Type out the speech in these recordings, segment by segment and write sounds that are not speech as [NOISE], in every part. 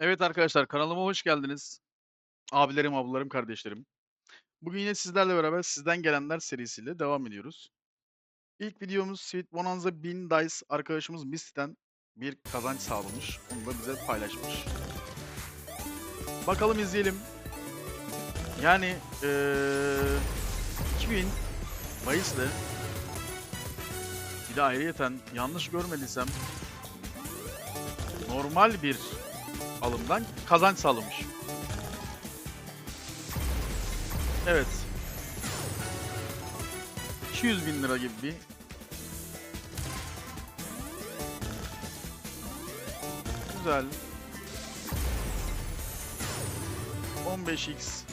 Evet arkadaşlar kanalıma hoş geldiniz. Abilerim, ablalarım, kardeşlerim. Bugün yine sizlerle beraber Sizden Gelenler serisiyle devam ediyoruz. İlk videomuz Sweet Bonanza 1000 Dice arkadaşımız Misty'den bir kazanç sağlamış. Onu da bize paylaşmış. Bakalım izleyelim. Yani eee 2000 Mayıs'ta bir de ayrıyeten yanlış görmediysem normal bir alımdan kazanç sağlamış. Evet. 200 bin lira gibi bir Güzel. 15x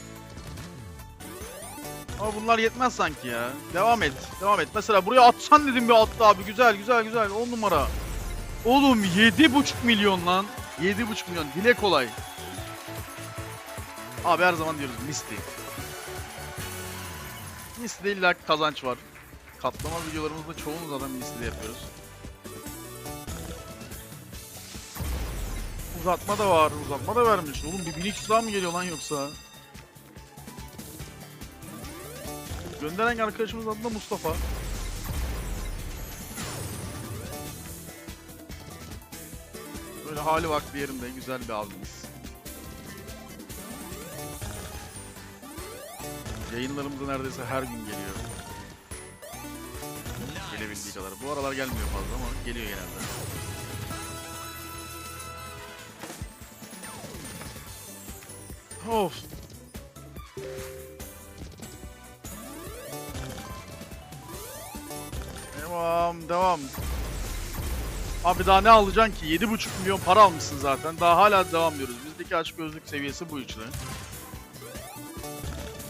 Ama bunlar yetmez sanki ya. Devam et. Devam et. Mesela buraya atsan dedim bir attı abi. Güzel güzel güzel. 10 numara. Oğlum 7,5 milyon lan. 7,5 milyon. Dile kolay. Abi her zaman diyoruz Misty. Misty'de illa kazanç var. Katlama videolarımızda çoğunu zaten Misty'de yapıyoruz. Uzatma da var. Uzatma da vermiş. Oğlum bir 1000 daha mı geliyor lan yoksa? Gönderen arkadaşımız adı da Mustafa. Böyle hali vakti yerinde güzel bir abimiz. Yayınlarımıza neredeyse her gün geliyor. Gelebildiği kadar. Bu aralar gelmiyor fazla ama geliyor genelde. Of. Devam, devam. Abi daha ne alacaksın ki? 7,5 milyon para almışsın zaten. Daha hala devam diyoruz. Bizdeki açık gözlük seviyesi bu üçlü.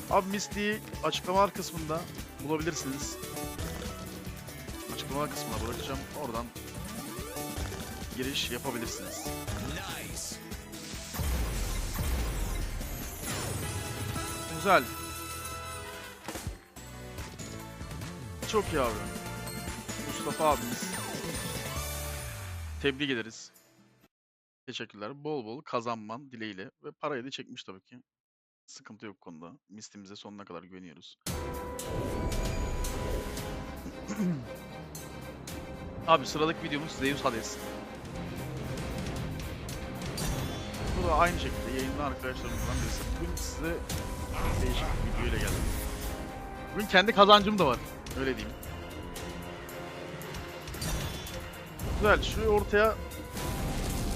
Abi Misty'yi açıklamalar kısmında bulabilirsiniz. Açıklamalar kısmına bırakacağım. Oradan giriş yapabilirsiniz. Güzel. Çok iyi abi. Mustafa abimiz. Tebrik ederiz. Teşekkürler. Bol bol kazanman dileğiyle ve parayı da çekmiş tabii ki. Sıkıntı yok konuda. Mistimize sonuna kadar güveniyoruz. [CLEARS THROAT] Abi sıradaki videomuz Zeus Hades. Bu da aynı şekilde yayında arkadaşlarımızdan birisi. Bugün size değişik bir video ile geldim. Bugün kendi kazancım da var. Öyle diyeyim. Güzel. Şu ortaya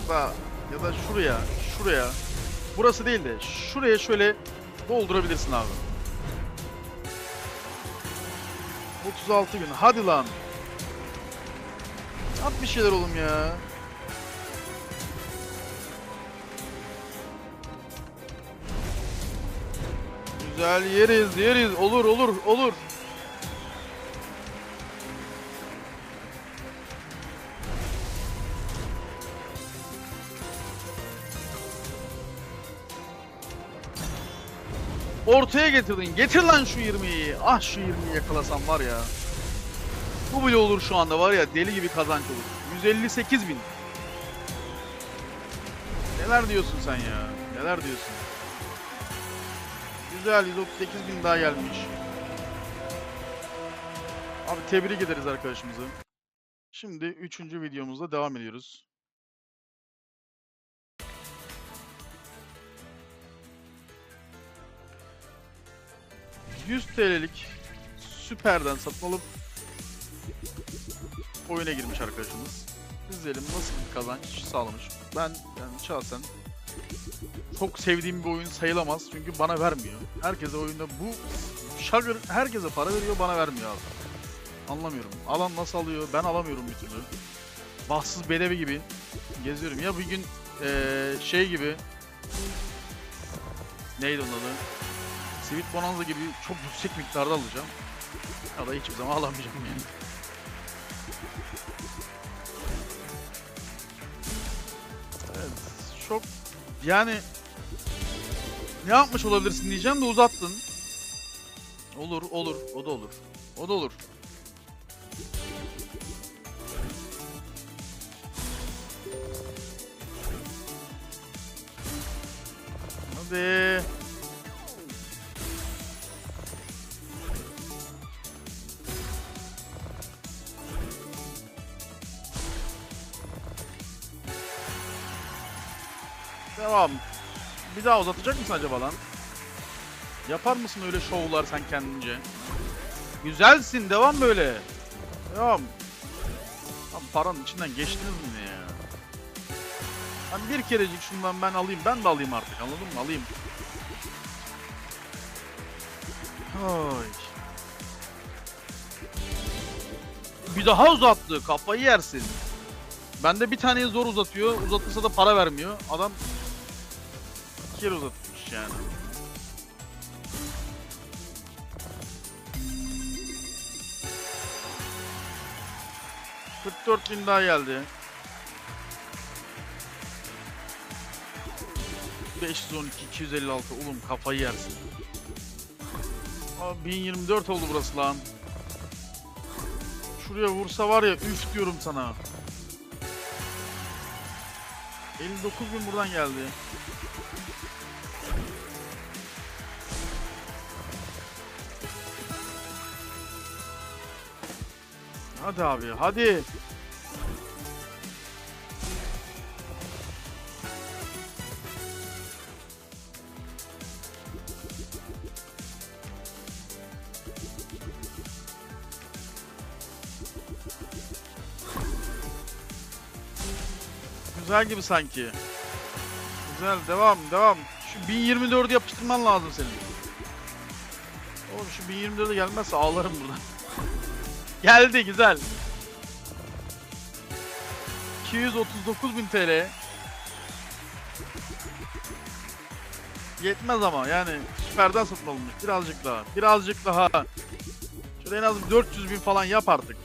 da ya da şuraya, şuraya. Burası değil de şuraya şöyle doldurabilirsin abi. 36 gün. Hadi lan. Yap bir şeyler oğlum ya. Güzel yeriz, yeriz. Olur, olur, olur. Ortaya getirdin. Getir lan şu 20'yi. Ah şu 20'yi yakalasam var ya. Bu bile olur şu anda var ya deli gibi kazanç olur. 158 bin. Neler diyorsun sen ya? Neler diyorsun? Güzel 138 bin daha gelmiş. Abi tebrik ederiz arkadaşımızı. Şimdi 3. videomuzda devam ediyoruz. ...100 TL'lik süperden satın alıp oyuna girmiş arkadaşımız. İzleyelim nasıl bir kazanç sağlamış. Ben yani şahsen çok sevdiğim bir oyun sayılamaz çünkü bana vermiyor. Herkese oyunda bu Sugar herkese para veriyor bana vermiyor abi. Anlamıyorum. Alan nasıl alıyor ben alamıyorum bir türlü. Bahtsız bedevi gibi geziyorum. Ya bir gün eee, şey gibi neydi onun adı? Sweet Bonanza gibi çok yüksek miktarda alacağım. Ya da hiçbir zaman alamayacağım yani. Evet, çok yani ne yapmış olabilirsin diyeceğim de uzattın. Olur, olur, o da olur. O da olur. Devam. Bir daha uzatacak mısın acaba lan? Yapar mısın öyle şovlar sen kendince? Güzelsin, devam böyle. Devam. Lan paranın içinden geçtiniz mi ya? Hani bir kerecik şundan ben alayım, ben de alayım artık anladın mı? Alayım. Oy. Bir daha uzattı, kafayı yersin. Bende bir taneyi zor uzatıyor, uzatırsa da para vermiyor. Adam kere uzatmış yani. ...44 bin daha geldi. 512, 256 oğlum kafayı yersin. Abi 1024 oldu burası lan. Şuraya vursa var ya üf diyorum sana. 59 bin buradan geldi. Hadi abi hadi. Güzel gibi sanki. Güzel devam devam. Şu 1024'ü yapıştırman lazım senin. Oğlum şu 1024'e gelmezse ağlarım buradan. Geldi güzel. 239.000 TL. Yetmez ama yani süperden satın alınmış. Birazcık daha. Birazcık daha. Şöyle en az bir 400 bin falan yap artık.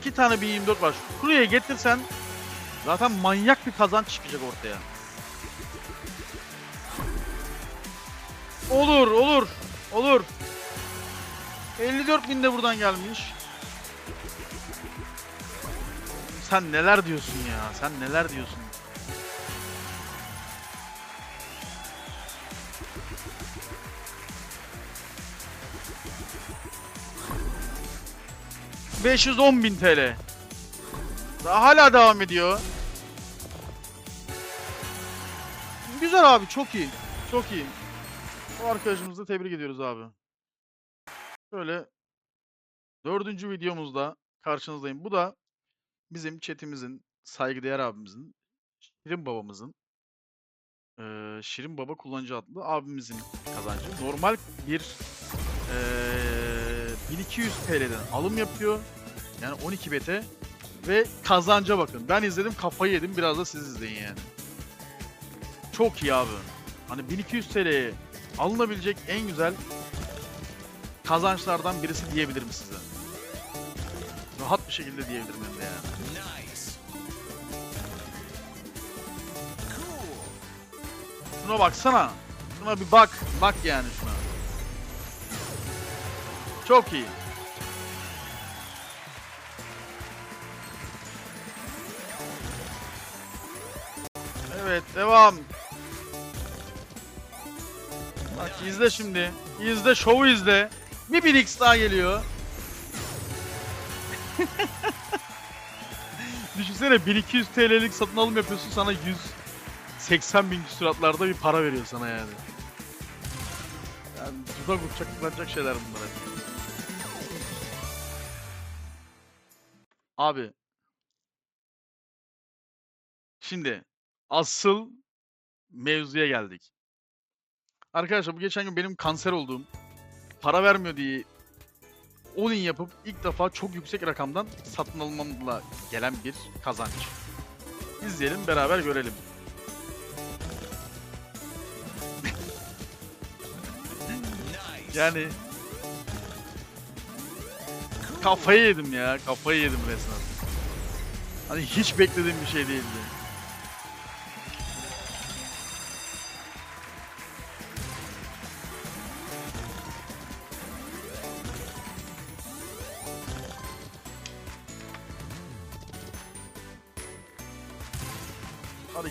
İki tane bir 24 var. Şuraya getirsen zaten manyak bir kazanç çıkacak ortaya. Olur, olur, olur. 54 bin de buradan gelmiş. Sen neler diyorsun ya? Sen neler diyorsun? ...510 bin TL. Daha hala devam ediyor. Güzel abi, çok iyi. Çok iyi. Bu arkadaşımızı da tebrik ediyoruz abi. Böyle dördüncü videomuzda karşınızdayım. Bu da bizim chatimizin, saygıdeğer abimizin, Şirin babamızın, eee, Şirin Baba kullanıcı adlı abimizin kazancı. Normal bir eee 1200 TL'den alım yapıyor. Yani 12 bete ve kazanca bakın. Ben izledim kafayı yedim. Biraz da siz izleyin yani. Çok iyi abi. Hani 1200 TL'ye alınabilecek en güzel kazançlardan birisi diyebilirim size. Rahat bir şekilde diyebilirim hem de yani. Şuna baksana. Şuna bir bak. Bak yani şuna. Çok iyi. Evet devam. İzle şimdi. İzle şovu izle. Bir 1x daha geliyor. [LAUGHS] Düşünsene 1200 TL'lik satın alım yapıyorsun sana 180 bin küsuratlarda bir para veriyor sana yani. Yani dudak uçaklanacak şeyler bunlar. Abi. Şimdi asıl mevzuya geldik. Arkadaşlar bu geçen gün benim kanser olduğum, para vermiyor diye all-in yapıp ilk defa çok yüksek rakamdan satın almamla gelen bir kazanç. İzleyelim beraber görelim. [LAUGHS] yani kafayı yedim ya, kafayı yedim resmen. Hani hiç beklediğim bir şey değildi.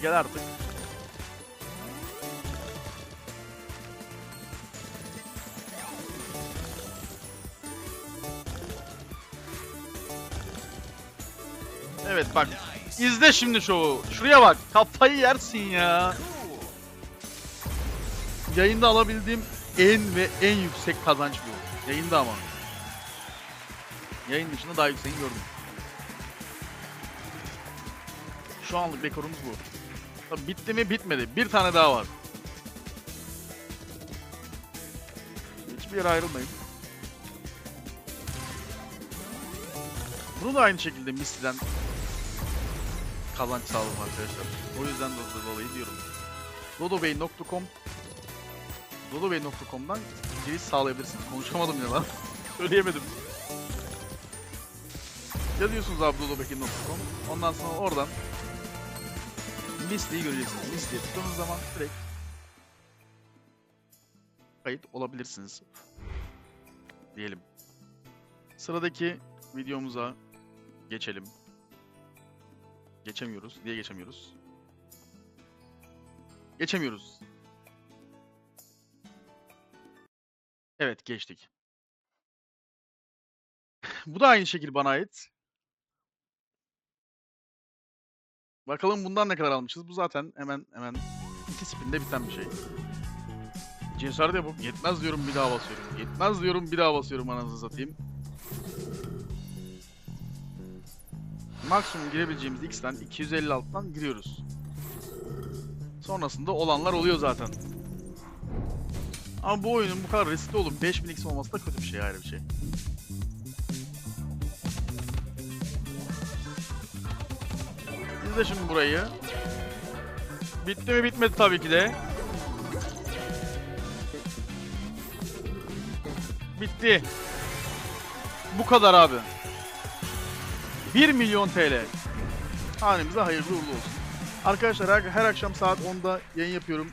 Gel artık. Evet bak. İzle şimdi şovu. Şuraya bak. Kafayı yersin ya. Yayında alabildiğim en ve en yüksek kazanç bu. Yayında ama. Yayın dışında daha yükseğini gördüm. Şu anlık rekorumuz bu. Bitti mi bitmedi. Bir tane daha var. Hiçbir yere ayrılmayın. Bunu da aynı şekilde Misty'den kazanç sağladım arkadaşlar. O yüzden de dolayı diyorum. dodobey.com dodobey.com'dan giriş sağlayabilirsiniz. Konuşamadım ya lan. [LAUGHS] Söyleyemedim. Yazıyorsunuz abi dodobey.com. Ondan sonra oradan listeyi göreceksiniz. Listeye tıkladığınız zaman direkt kayıt olabilirsiniz. Diyelim. Sıradaki videomuza geçelim. Geçemiyoruz. Niye geçemiyoruz? Geçemiyoruz. Evet geçtik. Bu da aynı şekil bana ait. Bakalım bundan ne kadar almışız. Bu zaten hemen hemen iki spinde biten bir şey. Cesaret yapıp yetmez diyorum bir daha basıyorum. Yetmez diyorum bir daha basıyorum anasını satayım. Maksimum girebileceğimiz X'ten 256'dan giriyoruz. Sonrasında olanlar oluyor zaten. Ama bu oyunun bu kadar riskli olup 5000 X olması da kötü bir şey ayrı bir şey. İzle şimdi burayı. Bitti mi bitmedi tabii ki de. Bitti. Bu kadar abi. 1 milyon TL. Hanemize hayırlı uğurlu olsun. Arkadaşlar her, her akşam saat 10'da yayın yapıyorum.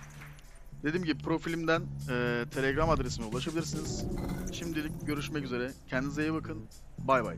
Dediğim gibi profilimden e, Telegram adresime ulaşabilirsiniz. Şimdilik görüşmek üzere. Kendinize iyi bakın. Bay bay.